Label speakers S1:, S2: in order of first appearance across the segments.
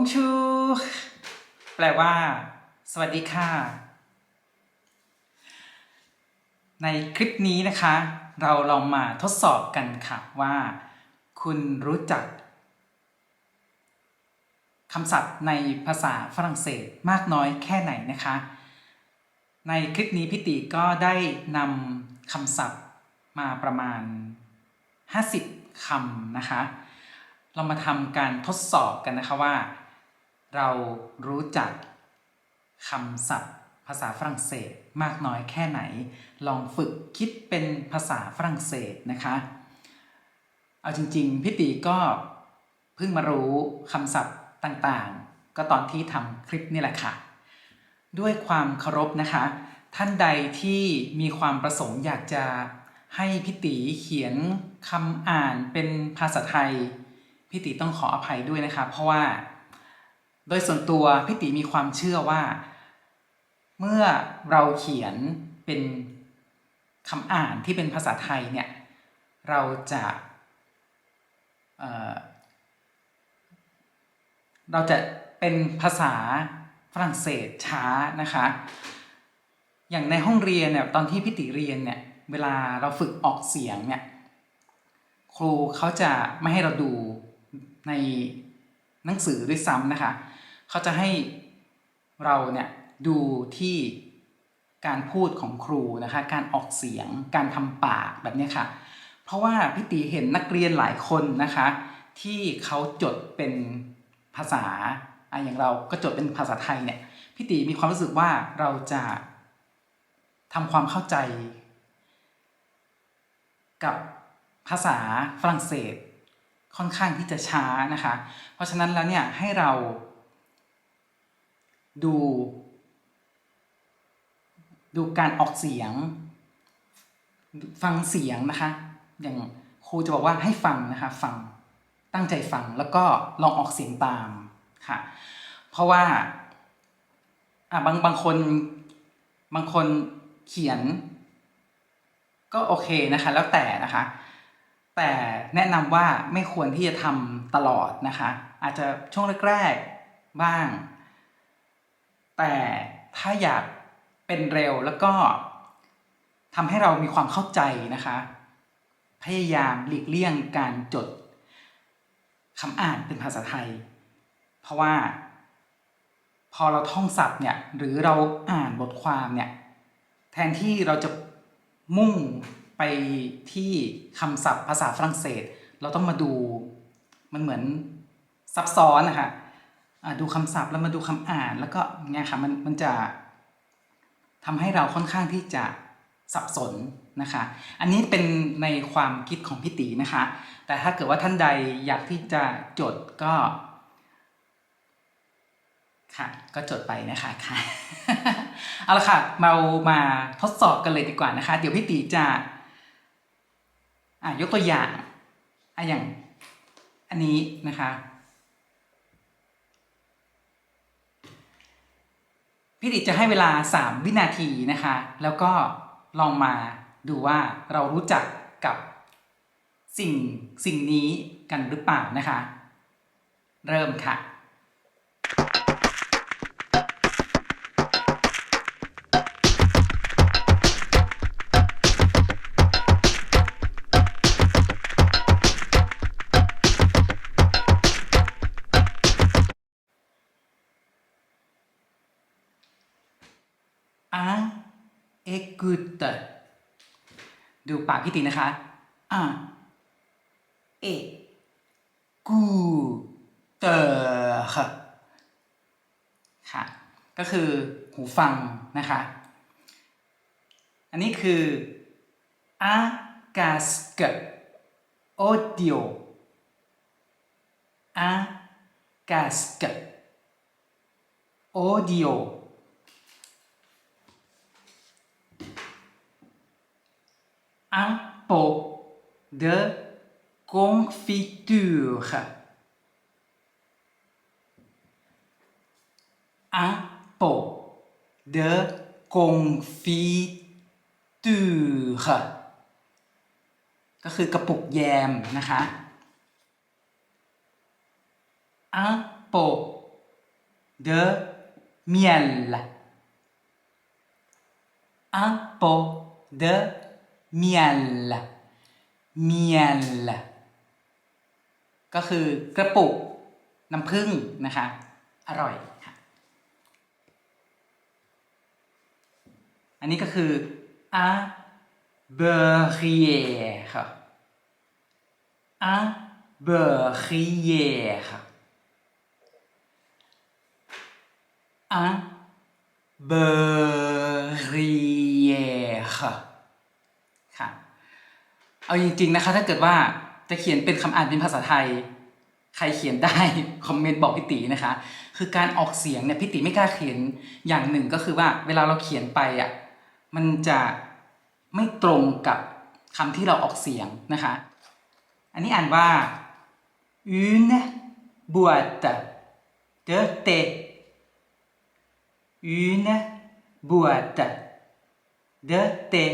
S1: งชู แปลว่า สวัสดีค่ะ ในคลิปนี้นะคะ เราลองมาทดสอบกันค่ะว่า คุณรู้จักคำศัพท์ในภาษาฝรั่งเศสมากน้อยแค่ไหนนะคะ ในคลิปนี้พี่ติก็ได้นำคำศัพท์มาประมาณ 50คำนะคะ เรามาทำการทดสอบกันนะคะว่า เรารู้จักคำศัพท์ ภาษาฝรั่งเศสมากน้อยแค่ไหน ลองฝึกคิดเป็นภาษาฝรั่งเศสนะคะ เอาจริงๆพี่ตีก็เพิ่งมารู้คำศัพท์ต่างๆ ก็ตอนที่ทำคลิปนี่แหละค่ะ ด้วยความเคารพนะคะ ท่านใดที่มีความประสงค์อยากจะให้พี่ตีเขียนคำอ่านเป็นภาษาไทยพี่ตีต้องขออภัยด้วยนะคะ เพราะว่า โดยส่วนตัวพี่ติมีความเชื่อว่า เมื่อเราเขียนเป็นคำอ่านที่เป็นภาษาไทยเนี่ยเราจะเเราจะเป็นภาษาฝรั่งเศสช้านะคะ อย่างในห้องเรียนเนี่ยตอนที่พี่ติเรียนเนี่ยเวลาเราฝึกออกเสียงเนี่ยครูเขาจะไม่ให้เราดูในหนังสือด้วยซ้ำนะคะ เขาจะให้เราเนี่ยดูที่การพูดของครูนะคะการออกเสียงการทำปากแบบนี้ค่ะ เพราะว่าพี่ตีเห็นนักเรียนหลายคนนะคะ ที่เขาจดเป็นภาษาอะอย่างเราก็จดเป็นภาษาไทยเนี่ยพี่ตีมีความรู้สึกว่าเราจะทำความเข้าใจ กับภาษาฝรั่งเศสค่อนข้างที่จะช้านะคะ เพราะฉะนั้นแล้วเนี่ยให้เรา ดู ดูการออกเสียง ฟังเสียงนะคะ อย่างครูจะบอกว่าให้ฟังนะคะ ฟังตั้งใจฟังแล้วก็ลองออกเสียงตามค่ะ เพราะว่าอะบางบางคนบางคนเขียน ก็โอเคนะคะ แล้วแต่นะคะ แต่แนะนำว่าไม่ควรที่จะทำตลอดนะคะ อาจจะช่วงแรกๆบ้าง แต่ถ้าอยากเป็นเร็วแล้วก็ทำให้เรามีความเข้าใจนะคะ พยายามหลีกเลี่ยงการจดคำอ่านเป็นภาษาไทย เพราะว่า พอเราท่องศัพท์เนี่ยหรือเราอ่านบทความเนี่ยแทนที่เราจะมุ่งไปที่คำศัพท์ภาษาฝรั่งเศส เราต้องมาดูมันเหมือนซับซ้อนนะคะ ดูคำศัพท์แล้วมาดูคำอ่านแล้วก็เนี่ยค่ะมันมันจะทำให้เราค่อนข้างที่จะสับสนนะคะ อันนี้เป็นในความคิดของพี่ตีนะคะ แต่ถ้าเกิดว่าท่านใดอยากที่จะจดก็ค่ะก็จดไปนะคะค่ะเอาละค่ะเรามาทดสอบกันเลยดีกว่านะคะ เดี๋ยวพี่ตีจะอะยกตัวอย่างอะอย่างอันนี้นะคะ พี่ติจะให้เวลา 3 วินาทีนะคะ แล้วก็ลองมาดูว่าเรารู้จักกับสิ่งสิ่งนี้กันหรือเปล่านะคะ เริ่มค่ะ un écoute ดูปากพี่ตินะคะ un écouteur ค่ะ ก็คือหูฟังนะคะ อันนี้คือ un casque audio un casque audio un pot de confiture. Un pot de confiture ก็คือกระปุกแยมนะคะ un pot de miel un pot de miel miel ก็คือกระปุกน้ำผึ้งนะคะ อร่อยค่ะ อันนี้ก็คืออะเบอร์เรียค่ะอะเบอร์เรียค่ะอะเบอร์เรียค่ะ ค่ะ เอาจริง ๆนะคะ ถ้าเกิดว่าจะเขียนเป็นคำอ่านเป็นภาษาไทย ใครเขียนได้คอมเมนต์บอกพี่ตีนะคะ คือการออกเสียงเนี่ยพี่ตีไม่กล้าเขียนอย่างหนึ่งก็คือว่าเวลาเราเขียนไปอะมันจะไม่ตรงกับคำที่เราออกเสียงนะคะ อันนี้อ่านว่า une boîte de thé une boîte de thé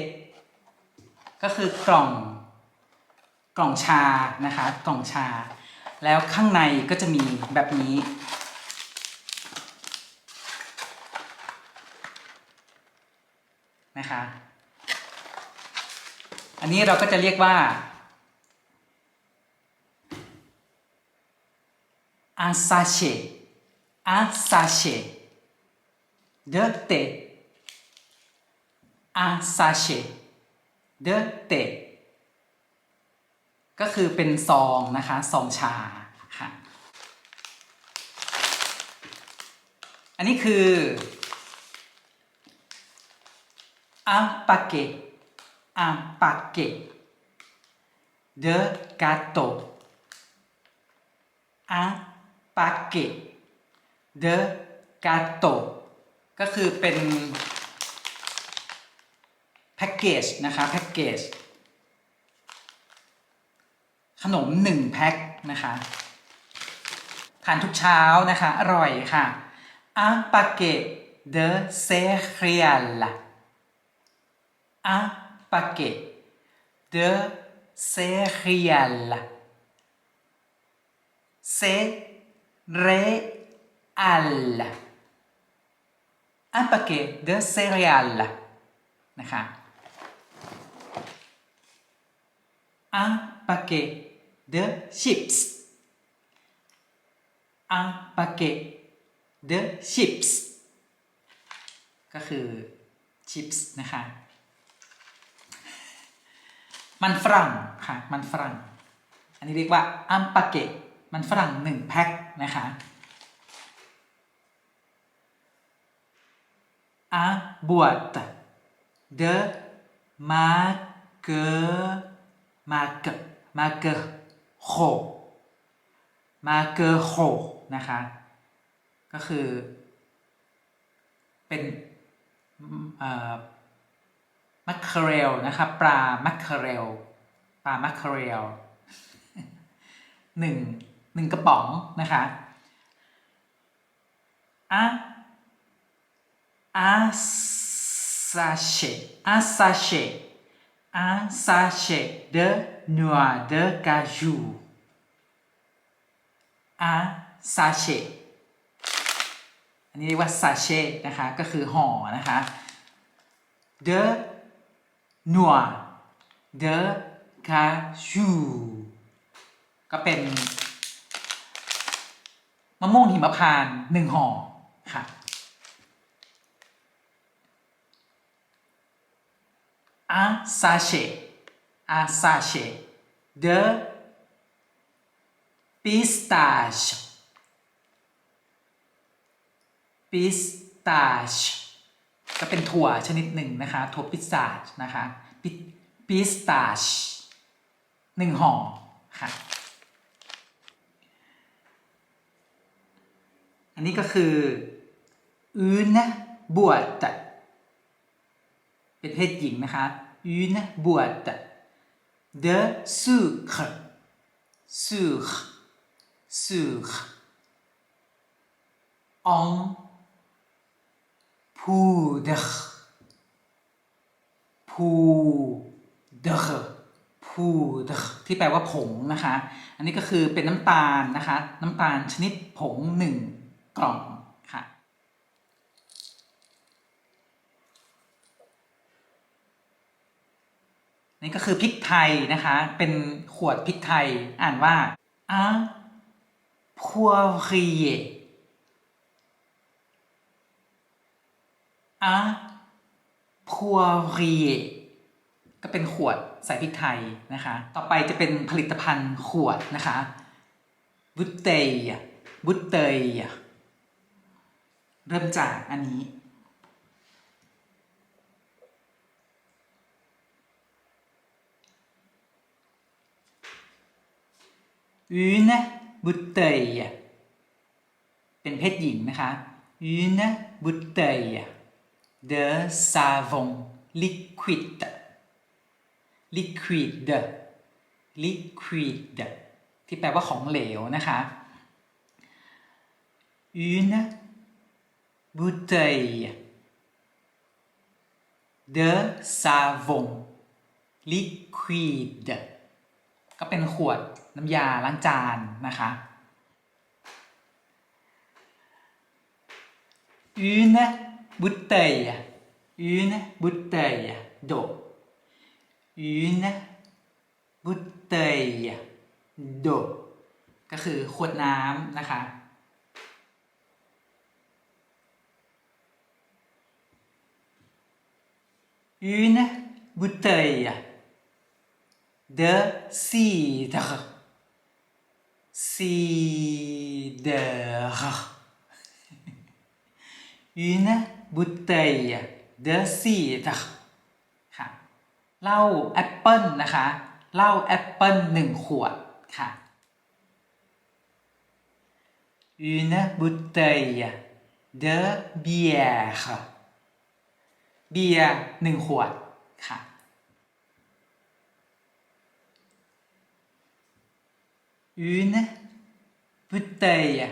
S1: ก็คือกล่องกล่องชานะคะกล่องชา แล้วข้างในก็จะมีแบบนี้ นะคะ อันนี้เราก็จะเรียกว่า un sachet un sachet de เดอเตะก็คือเป็นซองนะคะซองชาค่ะอันนี้คืออัมปาเกะอัมปาเกะเดกาโตอัมปาเกะเดกาโตก็คือเป็น แพ็กเกจนะคะแพ็กเกจขนม 1 แพ็คนะคะทานทุกเช้านะคะ อร่อยค่ะอาปาเกตเดเซเรียลอาปาเกตเดเซเรียลเซเรอัลอาปาเกตเดเซเรียลนะคะ un paquet de chips un paquet de chips ก็คือ chips นะคะ มันฝรั่งค่ะ มันฝรั่ง อันนี้เรียกว่า un paquet มันฝรั่งหนึ่งแพ็คนะคะ un boîte de marque marque marque h o marque h o นะคะ ก็คือ เป็นมัคเคเรลนะคะปลามัคเคเรลปลามัคเคเรลหนึ่งหนึ่งกระป๋องนะคะอะอาซาเชอาซาเช un sachet de noix de cajou un sachet อันนี้เรียกว่า sachet นะคะ ก็คือห่อนะคะ de noix de cajou ก็เป็นมะม่วงหิมพานต์หนึ่งห่อค่ะ un sachet, un sachet de pistache, pistache ก็เป็นถั่วชนิดหนึ่งนะคะ ถั่วพิสตาชนะคะพิสตาชหนึ่งห่อค่ะ อันนี้ก็คือ une boîte เป็นเพศหญิงนะคะ une boîte de sucre sucre sucre en poudre poudre poudre ที่แปลว่าผงนะคะ อันนี้ก็คือเป็นน้ำตาลนะคะ น้ำตาลชนิดผงหนึ่งกล่อง ค่ก็คือพริกไทยนะคะ เป็นขวดพริกไทยอ่านว่าอะพัวรีอะพัวรีก็เป็นขวดใส่พริกไทยนะคะ ต่อไปจะเป็นผลิตภัณฑ์ขวดนะคะบุตเตยบุตเตยเริ่มจากอันนี้ une bouteille เป็นเพศหญิงนะคะ une bouteille de savon liquide liquide liquide ที่แปลว่าของเหลวนะคะ une bouteille de savon liquide ก็ เป็นขวดน้ำยาล้างจานนะคะ une bouteille une bouteille d'eau une bouteille d'eau ก็คือขวดน้ำนะคะ une bouteille de cidre cidre une bouteille de cidre ค่ะเหล้าแอปเปิลนะคะเหล้าแอปเปิลหนึ่งขวดค่ะ une bouteille de bière เบียร์หนึ่งขวดค่ะ une bouteille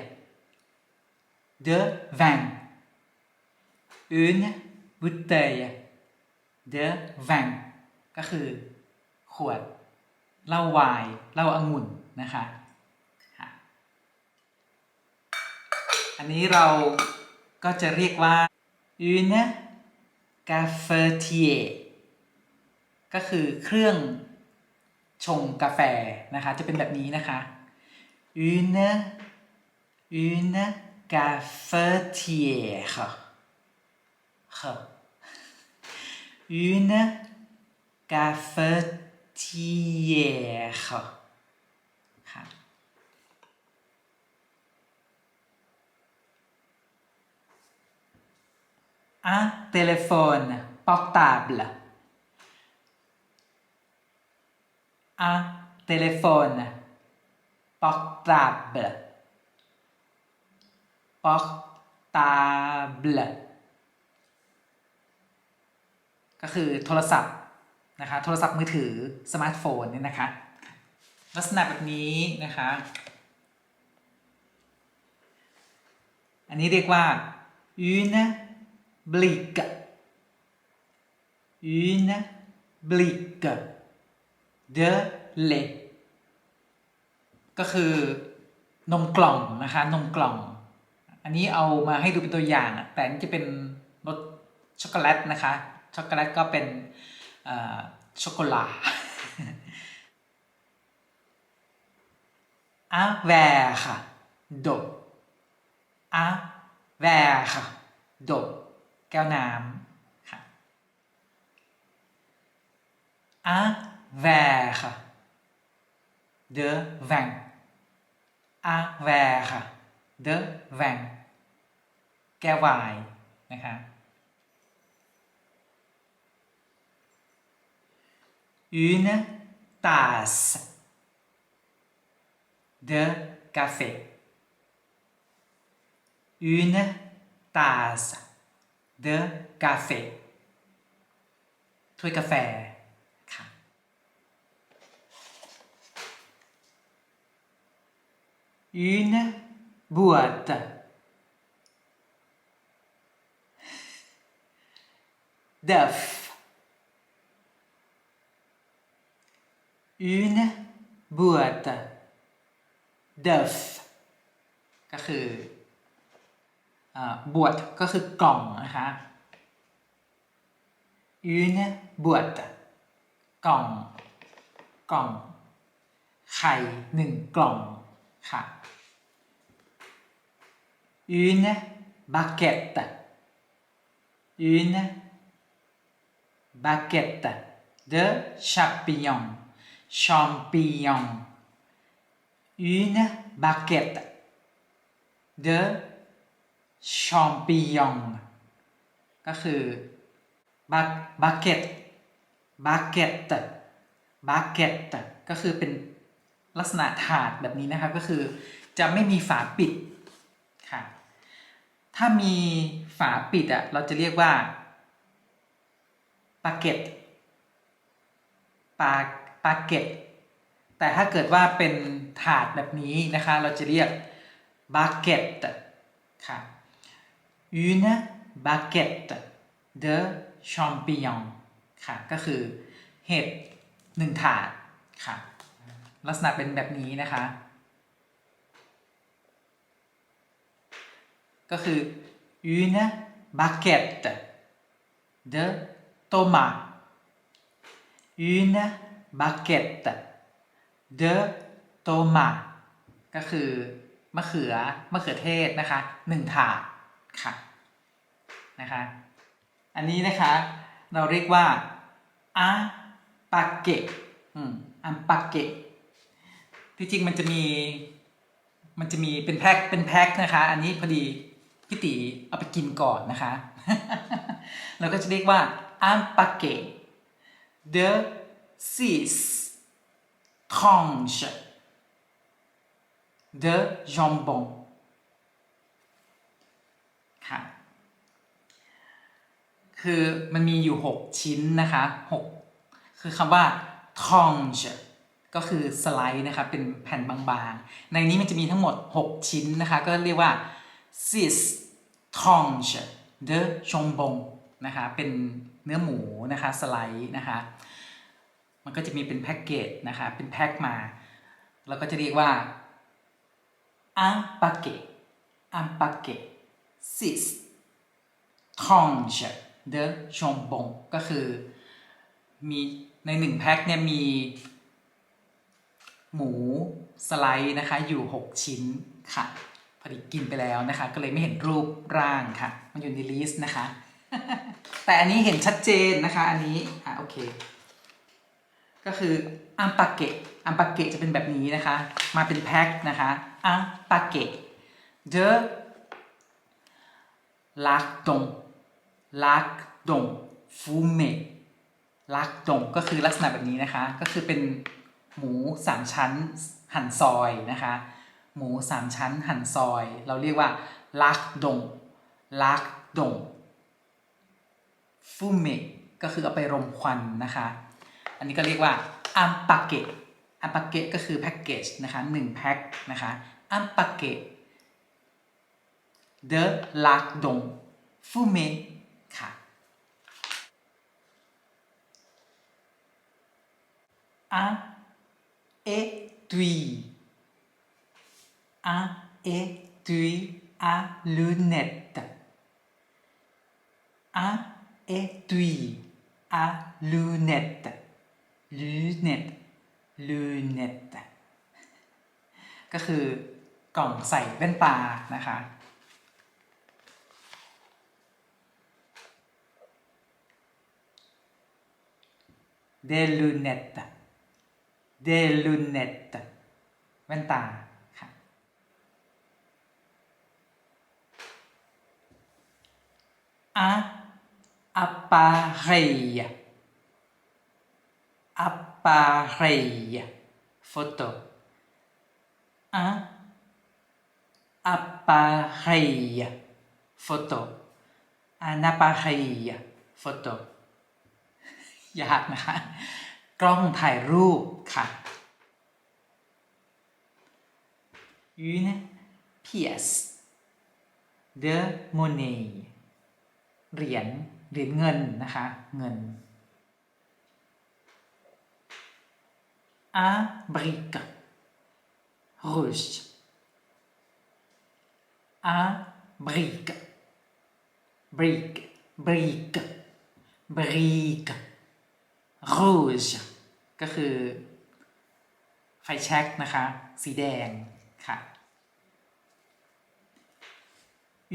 S1: de vin une bouteille de vin ก็คือ ขวดเหล้าไวน์เหล้าองุ่นนะคะอันนี้เราก็จะเรียกว่า une cafetier ก็คือเครื่อง ชงกาแฟนะคะ จะเป็นแบบนี้นะคะ une une cafetière ค่ะ une cafetière ค่ะ un téléphone portable un téléphone portable portable ก็คือโทรศัพท์นะคะ โทรศัพท์มือถือสมาร์ทโฟนเนี่ยนะคะ ลักษณะแบบนี้นะคะ อันนี้เรียกว่า une brique une brique lat ก็คือนมกล่องนะคะนมกล่อง อันนี้เอามาให้ดูเป็นตัวอย่าง แต่นนี้จะเป็นรสช็อกโกแลตนะคะช็อกโกแลตก็เป็นช็อกโกลต un verre d'eau un verre d'eau แก้วน้ำค่ะ un verre de vin un verre de vin แก้วไวน์นะคะ une tasse de café une tasse de café ถ้วยกาแฟค่ะ une boîte d'œuf une boîte d'œuf ก็คืออบวชก็คือกล่องนะคะ une boîte กล่อง กล่อง ไข่หนึ่งกล่อง ค่ะ une baguette une baguette de champignon champignon une baguette de champignon ก็คือบักบักเก็ตบักเก็ตบักเก็ตก็คือเป็น ลักษณะถาดแบบนี้นะครับก็คือจะไม่มีฝาปิดค่ะถ้ามีฝาปิดอะเราจะเรียกว่าปาเก็ตปาปาเก็ตแต่ถ้าเกิดว่าเป็นถาดแบบนี้นะคะ เราจะเรียกบาเก็ตค่ะ une baguette de champignon ค่ะ ก็คือเห็ดหนึ่งถาดค่ะ ลักษณะเป็นแบบนี้นะคะ ก็คือ une baguette de tomate une baguette de tomate ก็คือมะเขือมะเขือเทศนะคะหนึ่งถาดค่ะนะคะอันนี้นะคะเราเรียกว่าอาปาเกะอืมอันปาเกะ ที่จริงมันจะมี มันจะมีเป็นแพ็คเป็นแพ็คนะคะ อันนี้พอดีพี่ตีเอาไปกินก่อนนะคะเราก็จะเรียกว่าอันปาเกะ de six tranches de jambon ค่ะ คือมันมีอยู่ 6 ชิ้นนะคะ 6 คือคำว่า tranche ก็คือสไลด์นะคะเป็นแผ่นบางๆ ในนี้มันจะมีทั้งหมด 6 ชิ้นนะคะ ก็เรียกว่า six tranches de jambon นะคะเป็นเนื้อหมูนะคะสไลด์นะคะ มันก็จะมีเป็นแพ็กเกจนะคะ เป็นแพ็คมา แล้วก็จะเรียกว่า un paquet un paquet six tranches de jambon ก็คือมีในหนึ่งแพ็คเนี่ยมี หมูสไลด์นะคะอยู่ 6 ชิ้นค่ะพอดีกินไปแล้วนะคะ ก็เลยไม่เห็นรูปร่างค่ะ มันอยู่ในลิสต์นะคะ แต่อันนี้เห็นชัดเจนนะคะ อันนี้อะโอเค ก็คืออัมปาเกะอัมปาเกะจะเป็นแบบนี้นะคะ มาเป็นแพ็คนะคะอัมปาเกะเดอลักดงลักดงฟูเมลักดงก็คือลักษณะแบบนี้นะคะ ก็คือเป็น หมูสามชั้นหั่นซอยนะคะ หมูสามชั้นหั่นซอย เราเรียกว่าลักดงลักดงฟูเมก็คือเอาไปรมควันนะคะ อันนี้ก็เรียกว่าอัมปาเกะอัมปาเกะก็คือแพ็กเกจนะคะหนึ่งแพ็คนะคะอัมปาเกะเดอลากดงฟูเมค่ะ un étui un étui à lunettes un étui à lunettes lunettes lunettes ก็คือกล่องใส่แว่นตานะคะ des lunettes des lunettes แว่นตาค่ะ un appareil appareil photo un appareil photo un appareil photo ยากนะคะ กล้องถ่ายรูปค่ะ une pièce de monnaie เหรียญเหรียญเงินนะคะ เงิน un brick rouge un brick brick brick brick rouge ก็คือ ไฟแช็กนะคะ สีแดงค่ะ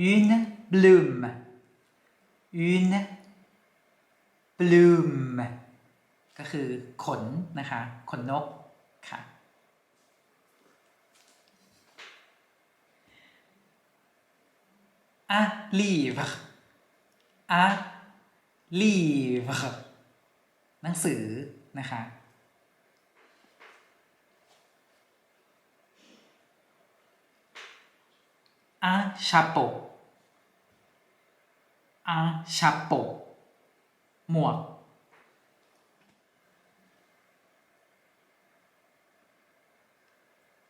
S1: une plume une plume ก็คือขนนะคะ ขนนกค่ะ un livre un livre หนังสือนะคะอาชาโปอาชาโปหมวก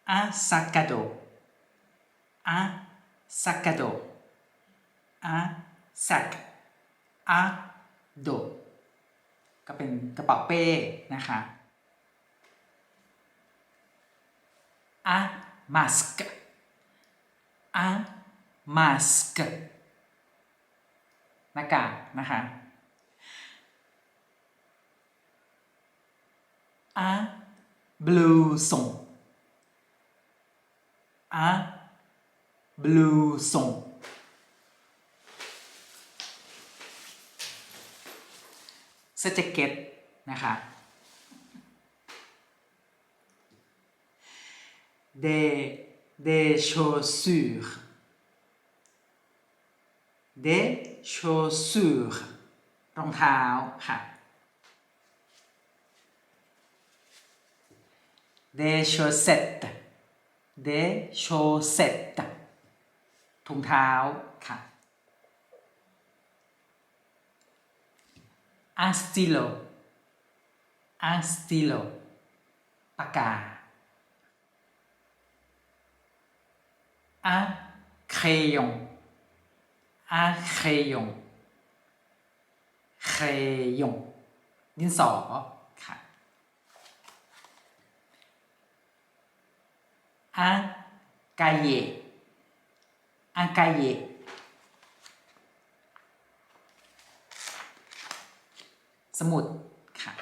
S1: อาสากาโดอาสากาโดอาสักอาโด ก็เป็นกระเป๋าเป้นะคะอะมาสก์อะมาสก์หน้ากากนะคะอะบลูส่งอะบลูส่ง อแจ็คเก็ตนะคะ des des chaussures des chaussures รองเท้าค่ะ des chaussettes des chaussettes ถุงเท้า ค่ะ un stylo un stylo ปากกา un crayon un crayon crayon ดินสอค่ะ un cahier un cahier สมุดค่ะ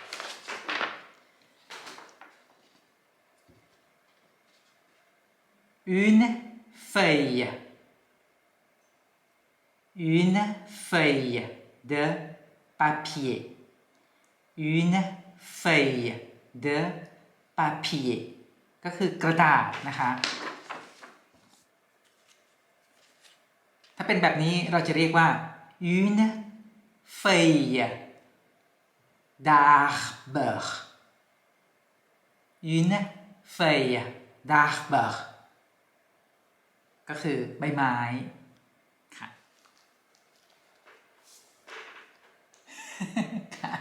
S1: une feuille une feuille de papier une feuille de papier ก็คือกระดาษนะคะ ถ้าเป็นแบบนี้เราจะเรียกว่า une feuille d'arbre une feuille d'arbre ก็คือใบไม้ค่ะค่ะ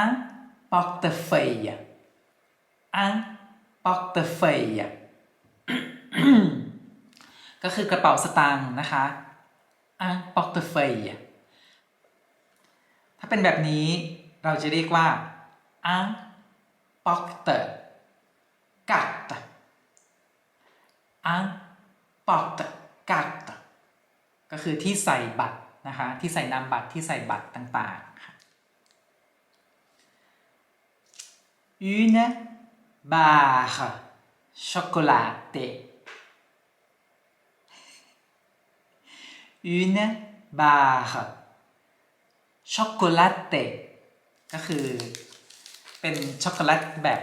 S1: un portefeuille un portefeuille ก็คือกระเป๋าสตางค์นะคะ un portefeuille ถ้าเป็นแบบนี้เราจะเรียกว่า un porte carte un porte carte ก็คือที่ใส่บัตรนะคะที่ใส่นามบัตรที่ใส่บัตรต่างๆค่ะ une barre chocolatée une barre chocolatée ก็คือเป็นช็อกโกแลตแบบ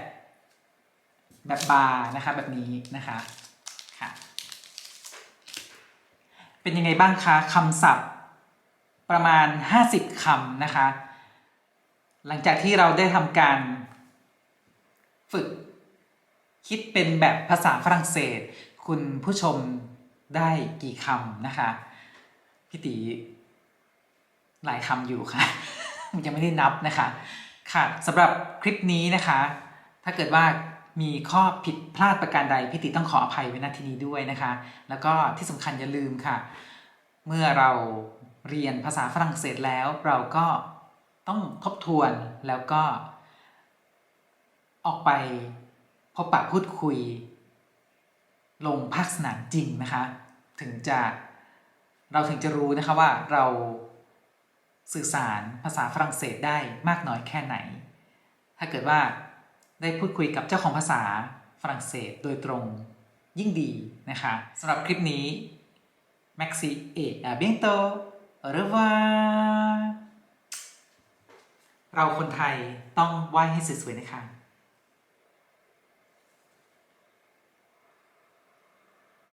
S1: แบบบาร์นะคะแบบนี้นะคะค่ะเป็นยังไงบ้างคะคำศัพท์ประมาณ 50คำนะคะ หลังจากที่เราได้ทำการฝึกคิดเป็นแบบภาษาฝรั่งเศส คุณผู้ชมได้กี่คำนะคะ พี่ตี หลายคำอยู่ค่ะ ยังไม่ได้นับนะคะ ค่ะสำหรับคลิปนี้นะคะ ถ้าเกิดว่ามีข้อผิดพลาดประการใดพี่ติต้องขออภัยไว้ณที่นี้ด้วยนะคะ แล้วก็ที่สำคัญอย่าลืมค่ะ เมื่อเราเรียนภาษาฝรั่งเศสแล้ว เราก็ต้องทบทวนแล้วก็ ออกไปพบปะพูดคุย ลงภาคสนามจริงนะคะ ถึงจะเราถึงจะรู้นะคะว่าเรา
S2: สื่อสารภาษาฝรั่งเศสได้มากน้อยแค่ไหน ถ้าเกิดว่าได้พูดคุยกับเจ้าของภาษาฝรั่งเศสโดยตรงยิ่งดีนะคะสำหรับคลิปนี้ Maxi เอ à bientôt au revoir เราคนไทยต้องไหว้ให้สวยๆนะคะ